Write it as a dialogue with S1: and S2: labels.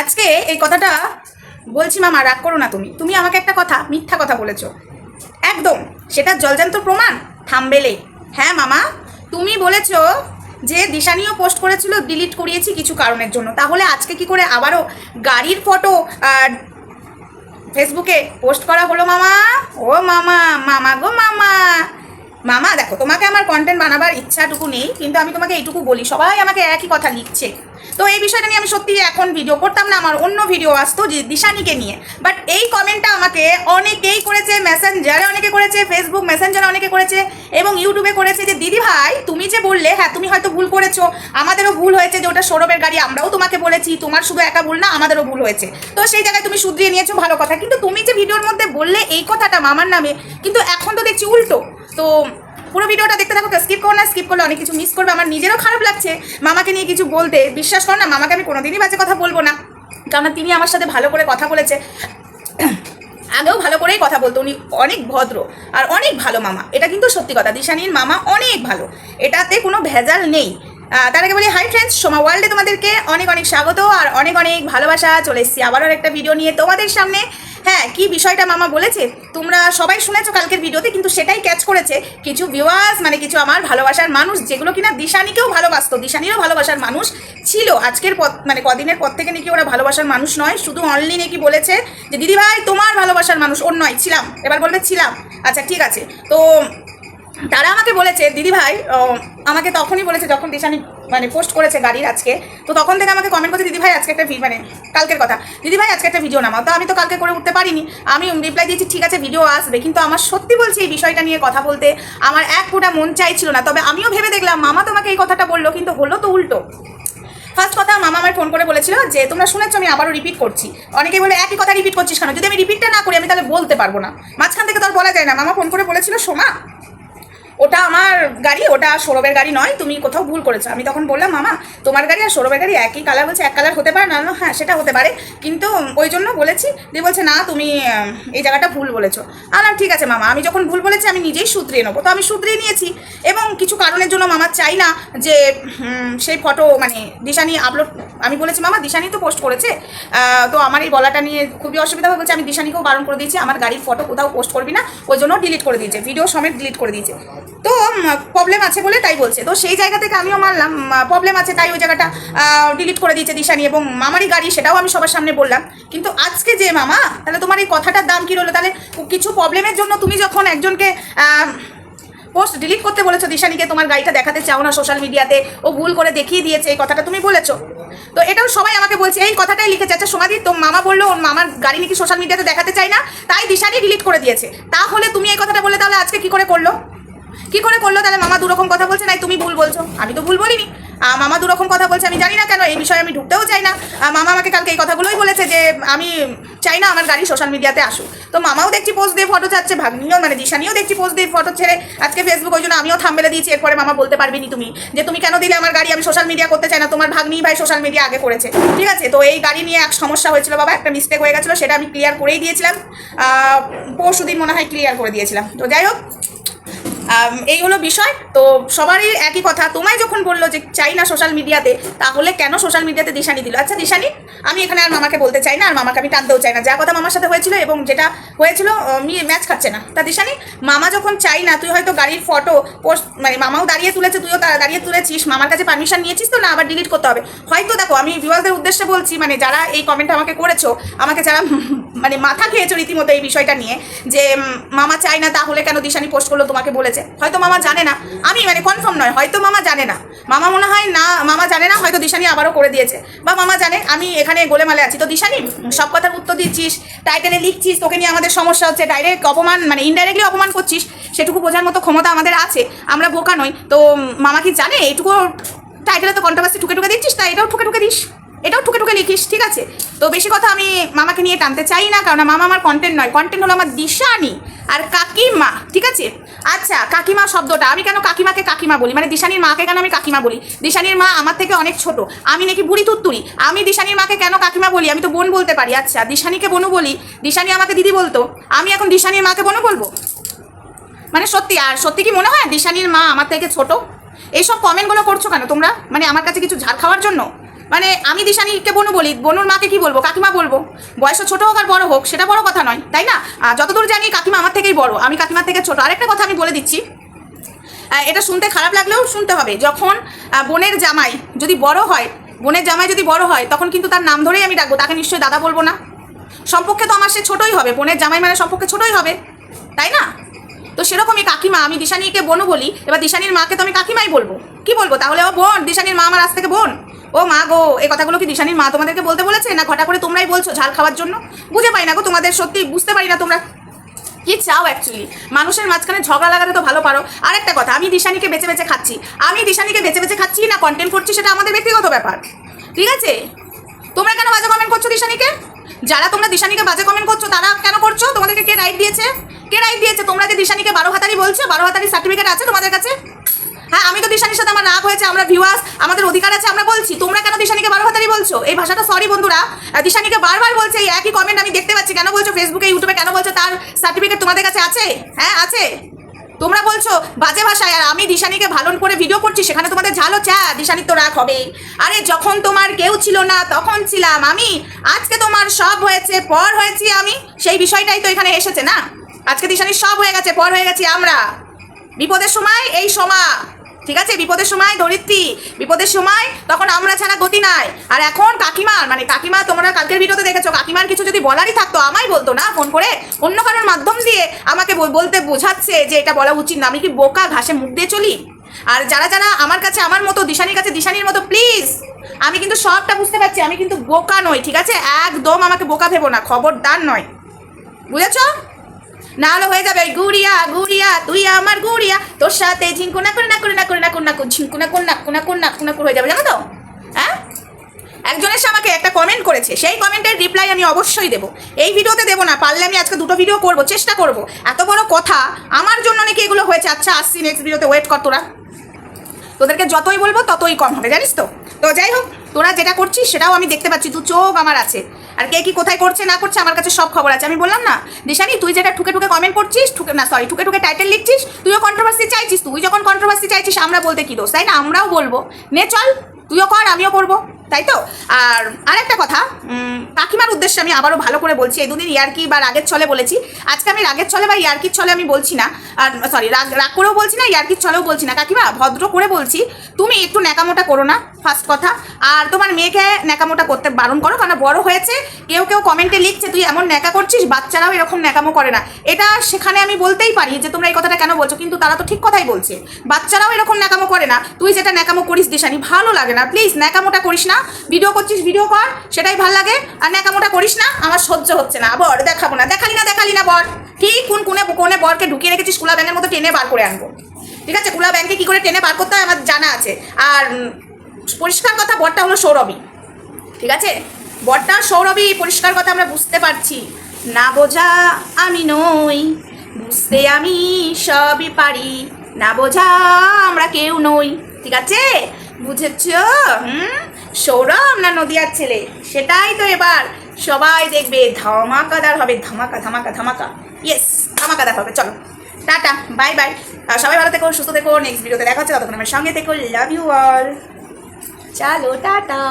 S1: আজকে এই কথাটা বলছি মামা, রাগ করো না তুমি। তুমি আমাকে একটা কথা, মিথ্যা কথা বলেছ। একদম, সেটা জলজান্ত প্রমাণ। থামবেলে। হ্যাঁ মামা, তুমি বলেছ যে দিশানিও পোস্ট করেছিল, ডিলিট করিয়েছি কিছু কারণের জন্য। তাহলে আজকে কি করে আবারও গাড়ির ফটো ফেসবুকে পোস্ট করা হলো মামা? ও মামা মামা গো মামা। মামা, দেখো, তোমাকে আমার কন্টেন্ট বানাবার ইচ্ছাটুকু নেই, কিন্তু আমি তোমাকে এইটুকু বলি। সবাই আমাকে একই কথা লিখছে। তো এই বিষয়টা নিয়ে আমি সত্যি এখন ভিডিও করতাম না, আমার অন্য ভিডিও আসতো দিশানিকে নিয়ে। বাট এই কমেন্টটা আমাকে অনেকেই করেছে মেসেঞ্জারে অনেকে করেছে ফেসবুক মেসেঞ্জারে অনেকে করেছে, এবং ইউটিউবে করেছে যে, দিদি ভাই, তুমি যে বললে হ্যাঁ তুমি হয়তো ভুল করেছ। আমাদেরও ভুল হয়েছে যে ওটা সৌরভের গাড়ি, আমরাও তোমাকে বলেছি, তোমার শুধু একা ভুল না, আমাদেরও ভুল হয়েছে। তো সেই জায়গায় তুমি শুধরিয়ে নিয়েছো, ভালো কথা। কিন্তু তুমি যে ভিডিওর মধ্যে বললে এই কথাটা মামার নামে, কিন্তু এখন তো দেখছি উল্টো। তো পুরো ভিডিওটা দেখতে থাকো স্কিপ করো না স্কিপ করলে অনেক কিছু মিস করবে। আমার নিজেরও খারাপ লাগছে। মামাকে নিয়ে কিছু বলতে। বিশ্বাস করো না, মামাকে আমি কোনোদিনই বাজে কথা বলব না। কারণ তিনি আমার সাথে ভালো করে কথা বলেছে। আগেও ভালো করেই কথা বলতো। উনি অনেক ভদ্র আর অনেক ভালো মামা। এটা কিন্তু সত্যি কথা। দিশানির মামা অনেক ভালো। এটাতে কোনো ভেজাল নেই। তার আগে বলি হাই ফ্রেন্ডস সোমা ওয়ার্ল্ডে তোমাদেরকে অনেক অনেক স্বাগত আর অনেক অনেক ভালোবাসা। চলে এসেছি আবারও একটা ভিডিও নিয়ে তোমাদের সামনে। হ্যাঁ কি বিষয়টা মামা বলেছে? তোমরা সবাই শুনেছো কালকের ভিডিওতে, কিন্তু সেটাই ক্যাচ করেছে। কিছু ভিউয়ার্স মানে কিছু আমার ভালোবাসার মানুষ, যেগুলো কিনা দিশানিকেও ভালোবাসতো, দিশানিরও ভালোবাসার মানুষ ছিল। আজকের পর মানে কদিনের পর থেকে নাকি ওরা ভালোবাসার মানুষ নয়, শুধু অনলি নাকি বলেছে যে, দিদি ভাই, তোমার ভালোবাসার মানুষ, ওর নয়, ছিলাম। এবার বলবে, ছিলাম। আচ্ছা ঠিক আছে। তো, তারা আমাকে বলেছে, দিদি ভাই আমাকে তখনই বলেছে যখন দিশানি মানে পোস্ট করেছে গাড়ির আজকে, তো তখন থেকে আমাকে কমেন্ট করছে দিদি ভাই আজকে একটা মানে কালকের কথা। দিদি ভাই আজকে একটা ভিডিও নামাও। তো আমি তো কালকে করে উঠতে পারিনি। আমি রিপ্লাই দিয়েছি, ঠিক আছে ভিডিও আসবে। কিন্তু আমার সত্যি বলছি এই বিষয়টা নিয়ে কথা বলতে আমার এক ফোঁটা মন চাইছিল না। তবে আমিও ভেবে দেখলাম, মামা তোমাকে এই কথাটা বলল, কিন্তু হলো তো উল্টো। ফার্স্ট কথা, মামা আমার ফোন করে বলেছিল যে, তোমরা শুনেছো, আমি আবারও রিপিট করছি। অনেকেই বলে, একই কথা রিপিট করছিস কেন? যদি আমি রিপিটটা না করি, আমি তাহলে বলতে পারব না। মাঝখান থেকে তো আর বলা যায় না। মামা ফোন করে বলেছিল, সোমা ওটা আমার গাড়ি, ওটা সৌরভের গাড়ি নয়, তুমি কোথাও ভুল করেছ। আমি তখন বললাম, মামা, তোমার গাড়ি আর সৌরভের গাড়ি একই কালার বলছে এক কালার হতে পারে? না হ্যাঁ সেটা হতে পারে। কিন্তু ওই জন্য বলেছি, দিয়ে বলছে, না, তুমি এই জায়গাটা ভুল বলেছ। আলাম ঠিক আছে, মামা, আমি যখন ভুল বলেছি, আমি নিজেই শুধরিয়ে নেব। তো আমি শুধরিয়ে নিয়েছি এবং কিছু কারণের জন্য মামা চাই না যে সেই ফটো মানে দিশানি আপলোড আমি বলেছি, মামা, দিশানি তো পোস্ট করেছে। তো আমার এই বলাটা নিয়ে খুবই অসুবিধা হয়ে বলছে আমি দিশানিকেও বারণ করে দিয়েছি, আমার গাড়ির ফটো কোথাও পোস্ট করবি না, ওই জন্য ডিলিট করে দিয়েছে ভিডিও সমেত ডিলিট করে দিয়েছে। তো প্রবলেম আছে বলে তাই বলছে। তো সেই জায়গা থেকে আমিও মানলাম প্রবলেম আছে তাই ওই জায়গাটা ডিলিট করে দিয়েছে দিশানি এবং মামারই গাড়ি, সেটাও আমি সবার সামনে বললাম। কিন্তু আজকে যে, মামা, তাহলে তোমার এই কথাটার দাম কী রইল? তাহলে কিছু প্রবলেমের জন্য তুমি যখন একজনকে পোস্ট ডিলিট করতে বলেছ দিশানিকে, তোমার গাড়িটা দেখাতে চাও না সোশ্যাল মিডিয়াতে ও ভুল করে দেখিয়ে দিয়েছে এই কথাটা তুমি বলেছ? তো এটাও সবাই আমাকে বলছে, এই কথাটাই লিখেছে আচ্ছা সোমাদি তো মামা বলল, ওর মামার গাড়ি নাকি সোশ্যাল মিডিয়াতে দেখাতে চায় না, তাই দিশানি ডিলিট করে দিয়েছে। তাহলে তুমি এই কথাটা বলে তাহলে আজকে কি করে করল? কি করে করল? তাহলে মামা দুরকম কথা বলছে, নাই তুমি ভুল বলছো। আমি তো ভুল বলিনি। মামা দুরকম কথা বলছে, আমি জানি না কেন, এই বিষয়ে আমি ঢুকতেও চাই না। মামা আমাকে কালকে এই কথাগুলোই বলেছে যে, আমি চাই না আমার গাড়ি সোশ্যাল মিডিয়াতে আসুক। তো মামাও দেখছি পোস্ট দিয়ে ফটো চাচ্ছে ভাগ্নিও মানে দিশানিও দেখছি পোস্ট দিয়ে ফটো ছেড়ে আজকে ফেসবুক ওই জন্য আমিও থামবেলে দিয়েছি, এরপরে মামা বলতে পারবি নি তুমি, যে তুমি কেন দিলে আমার গাড়ি, আমি সোশ্যাল মিডিয়া করতে চাই না, তোমার ভাগ্নি ভাই সোশ্যাল মিডিয়া আগে করেছে। ঠিক আছে? তো এই গাড়ি নিয়ে এক সমস্যা হয়েছিল বাবা, একটা মিস্টেক হয়ে গেছিল, সেটা আমি ক্লিয়ার করেই দিয়েছিলাম। পরশু দিন মনে হয় ক্লিয়ার করে দিয়েছিলাম। তো যাই হোক এই হলো বিষয়। তো সবারই একই কথা। তোমায় যখন বলল যে চাই না সোশ্যাল মিডিয়াতে তাহলে কেন সোশ্যাল মিডিয়াতে দিশানি দিল? আচ্ছা দিশানি? আমি এখানে আর মামাকে বলতে চাই না, আর মামাকে আমি টানতেও চাই না। যা কথা মামার সাথে হয়েছিল এবং যেটা হয়েছিল ম্যাচ খাচ্ছে না। তা দিশানি, মামা যখন চাই না, তুই হয়তো গাড়ির ফটো পোস্ট মানে মামাও দাঁড়িয়ে তুলেছে, তুইও দাঁড়িয়ে তুলেছিস, মামার কাছে পারমিশন নিয়েছিস তো না, আবার ডিলিট করতে হবে? হয়তো দেখো, আমি ভিউয়ারদের উদ্দেশ্যে বলছি মানে যারা এই কমেন্ট আমাকে করেছ, আমাকে যারা মানে মাথা খেয়েছো রীতিমতো এই বিষয়টা নিয়ে, যে মামা চাই না, তাহলে কেন দিশানি পোস্ট করল, তোমাকে বলেছে? হয়তো মামা জানে না। আমি মানে কনফার্ম নয়, হয়তো মামা জানে না। মামা মনে হয় না, মামা জানে না, হয়তো দিশানি আবারও করে দিয়েছে। বা মামা জানে, আমি এখানে গোলেমালে আছি। তো দিশানি, সব কথার উত্তর দিচ্ছিস টাইটেলে লিখছিস, তোকে নিয়ে আমাদের সমস্যা হচ্ছে ডাইরেক্ট অপমান মানে ইনডাইরেক্টলি অপমান করছিস, সেটুকু বোঝার মতো ক্ষমতা আমাদের আছে, আমরা বোকা নই। তো মামা কি জানে? এটুকু টাইটেলে তো কন্ট্রোভার্সি ঠুকে ঠুকে দিচ্ছিস, তাই এটাও ঠুকে ঠুকে দিস। এটাও ঠুকে ঠুকে লিখিস, ঠিক আছে? তো বেশি কথা আমি মামাকে নিয়ে টানতে চাই না, কারণ মামা আমার কন্টেন্ট নয়। কন্টেন্ট হলো আমার দিশানি আর কাকিমা, ঠিক আছে? আচ্ছা কাকিমা শব্দটা, আমি কেন কাকিমাকে কাকিমা বলি? মানে দিশানির মাকে কেন আমি কাকিমা বলি? দিশানির মা আমার থেকে অনেক ছোট, আমি নাকি বুড়ি তুত্তুরি। আমি দিশানির মাকে কেন কাকিমা বলি? আমি তো বোন বলতে পারি। আচ্ছা দিশানিকে বোনও বলি? দিশানি আমাকে দিদি বলতো। আমি এখন দিশানির মাকে বোনও বলব? মানে সত্যি, আর সত্যি কি মনে হয়? দিশানির মা আমার থেকে ছোট? এইসব কমেন্টগুলো করছ কেন তোমরা? মানে আমার কাছে কিছু ঝাড় খাওয়ার জন্য? মানে আমি দিশানিকে বনু বলি, বনুর মাকে কি বলব, কাকিমা বলব? বয়সে ছোট হোক আর বড় হোক, সেটা বড় কথা নয়, তাই না? আর যতদূর জানি কাকিমা আমার থেকেই বড়, আমি কাকিমার থেকে ছোট। আরেকটা কথা আমি বলে দিচ্ছি এটা শুনতে খারাপ লাগলেও শুনতে হবে, যখন বোনের জামাই যদি বড় হয়, বোনের জামাই যদি বড় হয়, তখন কিন্তু তার নাম ধরেই আমি ডাকবো, তাকে নিশ্চয়ই দাদা বলব না। সম্পর্কে তো আমার সে ছোটই হবে, বোনের জামাই মানে সম্পর্কে ছোটই হবে, তাই না? তো সেরকমই কাকিমা, আমি দিশানিকে বোনও বলি, এবার দিশানির মাকে তো আমি কাকিমাই বলব। কি বলব? তাহলে ও বোন, দিশানির মা আমার আজ থেকে বোন। ও মা গো, এই কথাগুলো কি দিশানির মা তোমাদেরকে বলতে বলেছে? না ঘটা করে তোমরাই বলছো ঝাল খাওয়ার জন্য? বুঝে পাই না গো তোমাদের সত্যি, বুঝতে পারি না তোমরা। কি চাও অ্যাকচুয়ালি মানুষের মাঝখানে ঝগড়া লাগাতে তো ভালো পারো। আর একটা কথা, আমি দিশানিকে বেছে বেছে খাচ্ছি। আমি দিশানিকে বেছে বেছে খাচ্ছি না কন্টেন্ট করছি, সেটা আমাদের ব্যক্তিগত ব্যাপার। ঠিক আছে? তোমরা কেন বাজে কমেন্ট করছ দিশানিকে? যারা তোমরা দিশানিকে বাজে কমেন্ট করছ, তারা কেন করছ? তোমাদেরকে কে রাইট দিয়েছে? কে রাইট দিয়েছে? তোমরা যে দিশানিকে বারো হাতারি বলছো, বারো হাতারি সার্টিফিকেট আছে তোমাদের কাছে? হ্যাঁ আমি তো দিশানির সাথে আমার রাগ হয়েছে, আমরা ভিউয়ার্স আমাদের অধিকার আছে, আমরা বলছি। তোমরা কেন দিশানিকে বারো হাতারি বলছো? এই ভাষাটা সরি বন্ধুরা। দিশানিকে বারবার বলছে, এই একই কমেন্ট আমি দেখতে পাচ্ছি। কেন বলছো ফেসবুকে ইউটিউবে কেন বলছো তার সার্টিফিকেট তোমাদের কাছে আছে? হ্যাঁ আছে। তোমরা বলছো বাজে ভাষায়, আর আমি দিশানিকে ভালো করে ভিডিও করছি, সেখানে তোমাদের ঝালো চা দিশানির তো রাগ হবে আরে, যখন তোমার কেউ ছিল না, তখন ছিলাম আমি। আজকে তোমার সব হয়েছে, পর হয়েছি আমি। সেই বিষয়টাই তো এখানে এসেছে, না? আজকে দিশানির সব হয়ে গেছে, পর হয়ে গেছি আমরা। বিপদের সময় এই সমা ঠিক আছে? বিপদের সময় ধরিত্রী বিপদের সময় তখন আমরা ছাড়া গতি নাই। আর এখন কাকিমার মানে কাকিমা তোমরা কালকের ভিডিওতে দেখেছ, কাকিমার কিছু যদি বলারই থাকতো, আমায় বলতো না ফোন করে? অন্য কারোর মাধ্যম দিয়ে আমাকে বল- বলতে বোঝাচ্ছে যে এটা বলা উচিত না। আমি কি বোকা ঘাসে মুখ দিয়ে চলি? আর যারা যারা আমার কাছে, আমার মতো, দিশানির কাছে, দিশানির মতো প্লিজ আমি কিন্তু সবটা বুঝতে পারছি, আমি কিন্তু বোকা নই, ঠিক আছে? একদম আমাকে বোকা ভেবো না, খবরদার নয় বুঝেছ? না হলে হয়ে যাবে গুড়িয়া গুড়িয়া, তুই আমার গুড়িয়া। তোর সাথে ঝিঙ্কু না করে না করে না করে না করে না ঝিঙ্কু না করে না করে না করে না করে না করে হয়ে যাবে, জানো তো? হ্যাঁ? একজন এসে আমাকে একটা কমেন্ট করেছে। সেই কমেন্টের রিপ্লাই আমি অবশ্যই দেবো। এই ভিডিওতে দেবো না, পারলে আমি আজকে দুটো ভিডিও করব, চেষ্টা করব। এত বড় কথা, আমার জন্য নাকি এগুলো হয়েছে। আচ্ছা আসছি নেক্সট ভিডিওতে ওয়েট কর তোরা। তোদেরকে যতই বলব ততই কম হবে, জানিস তো? তো যাই হোক, তোরা যেটা করছিস সেটাও আমি দেখতে পাচ্ছি। দু চোখ আমার আছে। আর কে কি কোথায় করছে, না করছে, আমার কাছে সব খবর আছে। আমি বললাম, না, দিশানি, তুই যেটা ঠুকে ঠুকে কমেন্ট করছিস, ঠুকে, না সরি ঠুকে ঠুকে টাইটেল লিখছিস, তুইও কন্ট্রোভার্সি চাইছিস, তুই যখন কন্ট্রোভার্সি চাইছিস, আমরা বলতে কি দোষ? তাই না? আমরাও বলব। নে, চল। তুইও কর, আমিও করব, তাই তো? আর আরেকটা কথা কাকিমার উদ্দেশ্যে আমি আবারও ভালো করে বলছি, এই দুদিন ইয়ার্কি বা রাগের ছলে বলেছি। আজকে আমি রাগের ছলে বা ইয়ার্কির ছলে আমি বলছি না, আর সরি রাগ রাগ করেও বলছি না, ইয়ার্কির ছলেও বলছি না। কাকিমা, ভদ্র করে বলছি, তুমি একটু ন্যাকামোটা করো না ফার্স্ট কথা। আর তোমার মেয়েকে ন্যাকামোটা করতে বারণ করো কারণ বড় হয়েছে, কেউ কেউ কমেন্টে লিখছে, তুই এমন ন্যাকা করছিস, বাচ্চারাও এরকম ন্যাকামো করে না। এটা সেখানে আমি বলতেই পারি যে, তোমরা এই কথাটা কেন বলছো? কিন্তু তারা তো ঠিক কথাই বলছে। বাচ্চারাও এরকম ন্যাকামো করে না। তুই যেটা ন্যাকামো করিস, দিশানি, ভালো লাগে না। প্লিজ ন্যাকামোটা করিস না। ভিডিও করছিস, ভিডিও কর, সেটাই ভালো লাগে। আর ন্যাকামোটা করিস না, আমার সহ্য হচ্ছে না। বর, দেখাবো না। দেখালি না দেখালি না, বর। ঠিক কোন কোনে কোনে বরকে ঢুকিয়ে রেখেছিস? কুলা ব্যাঙের মতো টেনে বার করে আনব। ঠিক আছে? কুলা ব্যাংকে কী করে টেনে বার করতে হয় আমার জানা আছে। আর পরিষ্কার কথা, বরটা হলো সৌরভী। ঠিক আছে? বরটা সৌরভী, পরিষ্কার কথা আমরা বুঝতে পারছি। না বোঝা আমি নই, বুঝতে আমি সবই পারি। না বোঝা আমরা কেউ নই। ঠিক আছে? বুঝেছ? হুম? সৌরভ না নদিয়ার ছেলে? সেটাই তো এবার। সবাই দেখবে ধামাকাদার হবে, ধামাকা ধামাকা ধামাকা। ইয়েস ধামাকাদার হবে, চলো। টাটা বাই বাই আর সবাই ভালো থেকো, সুস্থ থেকো নেক্সট ভিডিওতে দেখা হচ্ছে। ততক্ষণ আমার সঙ্গে থেকো লাভ ইউ অল চলো, টাটা।